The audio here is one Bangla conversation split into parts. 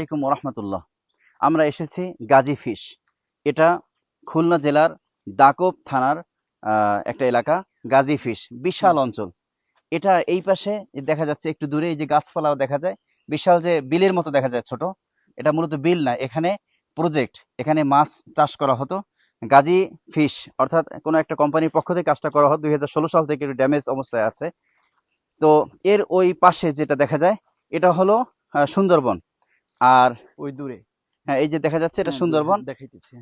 আলাইকুম রহমতুল্লাহ আমরা এসেছি গাজী ফিশ। এটা খুলনা জেলার দাকব থানার একটা এলাকা গাজী ফিশ বিশাল অঞ্চল। এটা এই পাশে দেখা যাচ্ছে একটু দূরে এই যে গাছপালাও দেখা যায়। বিশাল যে বিলের মতো দেখা যায় ছোট। এটা মূলত বিল না এখানে প্রজেক্ট এখানে মাছ চাষ করা হতো। গাজী ফিশ অর্থাৎ কোনো একটা কোম্পানির পক্ষ থেকে কাজটা করা হতো। দুই হাজার ষোলো সাল থেকে একটু ড্যামেজ অবস্থায় আছে। তো এর ওই পাশে যেটা দেখা যায় এটা হলো সুন্দরবন। আর ওই দূরে। হ্যাঁ এই যে দেখা যাচ্ছে এটা হ্যাঁ, সুন্দরবন। দূরে দেখাইতেছি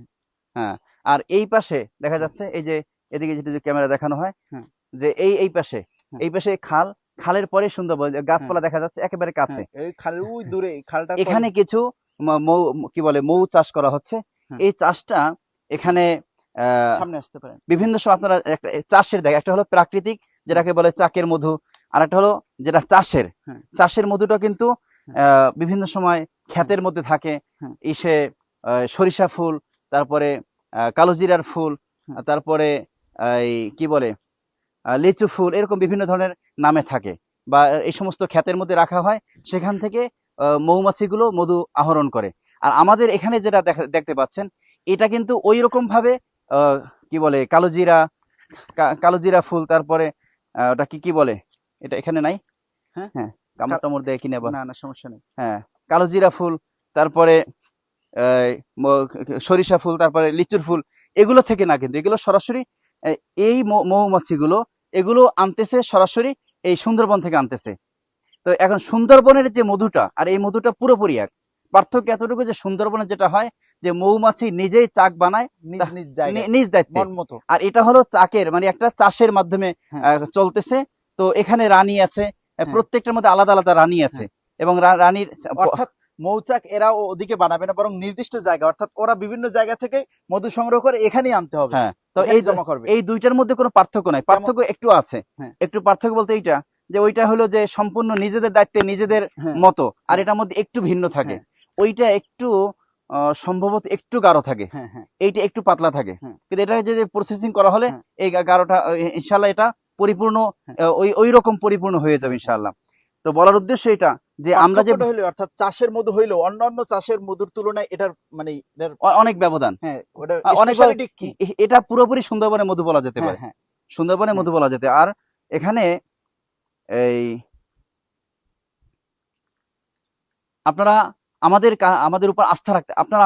আর এই পাশে দেখা যাচ্ছে এই যে এদিকে যেটা যে ক্যামেরা দেখানো হয় হ্যাঁ। যে এই এই পাশে হ্যাঁ। এই পাশে খাল খালের পরে সুন্দরবন গাছপালা দেখা যাচ্ছে একেবারে কাছে। হ্যাঁ, এই খালের ওই দূরে এই এখানে কিছু মৌ কি বলে মৌ চাষ করা হচ্ছে। হ্যাঁ। এই চাষটা এখানে আহ, সামনে আসতে পারেন বিভিন্ন সময় আপনারা চাষের দেখ একটা হলো প্রাকৃতিক যেটাকে বলে চাকের মধু আর একটা হলো যেটা চাষের। হ্যাঁ। চাষের মধুটা কিন্তু বিভিন্ন সময় ক্ষেতের মধ্যে থাকে। ইসে সরিষা ফুল তারপরে কালোজিরার ফুল। তারপরে এই কি বলে লিচু ফুল এরকম বিভিন্ন ধরনের নামে থাকে বা এই সমস্ত ক্ষেতের মধ্যে রাখা হয় সেখান থেকে আহ, মৌমাছিগুলো মধু আহরণ করে আর আমাদের এখানে যেটা দেখা- দেখতে পাচ্ছেন এটা কিন্তু ওই রকম ভাবে আহ, কি বলে কালোজিরা কালোজিরা ফুল তারপরে আহ, ওটা কি কি বলে এটা এখানে নাই হ্যাঁ? হ্যাঁ কামড় টামড় দেয় কিনে না না সমস্যা নেই। হ্যাঁ কালোজিরা ফুল তারপরে সরিষা ফুল তারপরে লিচুর ফুল এগুলো থেকে না কিন্তু এগুলো সরাসরি এই, মৌমাছিগুলো এগুলো আনতেছে সরাসরি এই সুন্দরবন থেকে আনতেছে। তো এখন সুন্দরবনের যে মধুটা আর এই মধুটা পুরোপুরি এক। পার্থক্য এতটুকু যে সুন্দরবনে যেটা হয় যে মৌমাছি নিজেই চাক বানায় নিজ দায়িত্বে। আর এটা হলো চাকের মানে একটা চাষের মাধ্যমে হ্যাঁ। চলতেছে। তো এখানে রানী আছে। প্রত্যেকটার মধ্যে আলাদা আলাদা রানী আছে। এবং রানীর অর্থাৎ মৌচাক এরা ওদিকে বানাবে না বরং নির্দিষ্ট জায়গা অর্থাৎ ওরা বিভিন্ন জায়গা থেকে মধু সংগ্রহ করে এখানেই আনতে হবে। হ্যাঁ তো এই জমা করবে। এই দুইটার মধ্যে কোনো পার্থক্য নাই। পার্থক্য একটু আছে। হ্যাঁ। একটু পার্থক্য বলতে এইটা যে ওইটা হলো যে সম্পূর্ণ নিজেদের দায়িত্বে নিজেদের হ্যাঁ। মতো আর এটার মধ্যে একটু ভিন্ন থাকে। ওইটা একটু সম্ভবত একটু গাঢ় থাকে। হ্যাঁ হ্যাঁ। এইটা একটু পাতলা থাকে। হ্যাঁ। কিন্তু এটা যদি প্রসেসিং করা হলে হ্যাঁ। এই গাঢ়টা ইনশাল্লাহ এটা পরিপূর্ণ হ্যাঁ। ওই ওই রকম পরিপূর্ণ হয়ে যাবে ইনশাল্লাহ তো বলার উদ্দেশ্য এটা যে আমরা যে হইল অর্থাৎ চাষের মধু হইল অন্যান্য চাষের মধুর তুলনায় এটার মানে অনেক ব্যবধান। হ্যাঁ অনেক এটা পুরোপুরি সুন্দরবনের মধু বলা যেতে হ্যাঁ পারে। হ্যাঁ। সুন্দরবনে হ্যাঁ। মধু বলা যেতে আর এখানে এই আপনারা আমাদের আমাদের উপর আস্থা রাখতে আপনারা